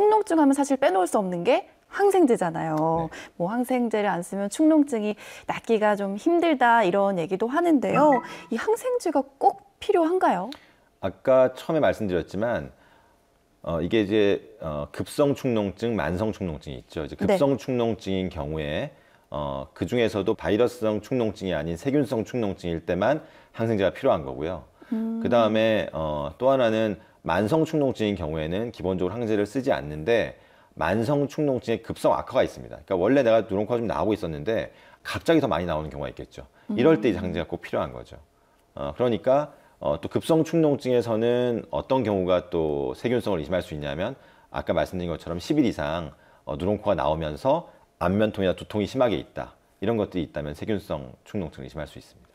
축농증 하면 사실 빼놓을 수 없는 게 항생제잖아요. 네. 뭐 항생제를 안 쓰면 축농증이 낫기가 좀 힘들다 이런 얘기도 하는데요. 음. 이 항생제가 꼭 필요한가요? 아까 처음에 말씀드렸지만 어, 이게 이제 어, 급성 축농증, 만성 축농증이 있죠. 이제 네. 급성 축농증인 경우에 어, 그 중에서도 바이러스성 축농증이 아닌 세균성 축농증일 때만 항생제가 필요한 거고요. 그 다음에 어, 또 하나는 만성 축농증인 경우에는 기본적으로 항생제를 쓰지 않는데 만성 축농증의 급성 악화가 있습니다. 그러니까 원래 내가 누런코가 좀 나오고 있었는데 갑자기 더 많이 나오는 경우가 있겠죠. 이럴 때 이제 항생제가 꼭 필요한 거죠. 어, 그러니까 어, 또 급성 축농증에서는 어떤 경우가 또 세균성을 의심할 수 있냐면 아까 말씀드린 것처럼 10일 이상 어, 누런코가 나오면서 안면통이나 두통이 심하게 있다. 이런 것들이 있다면 세균성 축농증을 의심할 수 있습니다.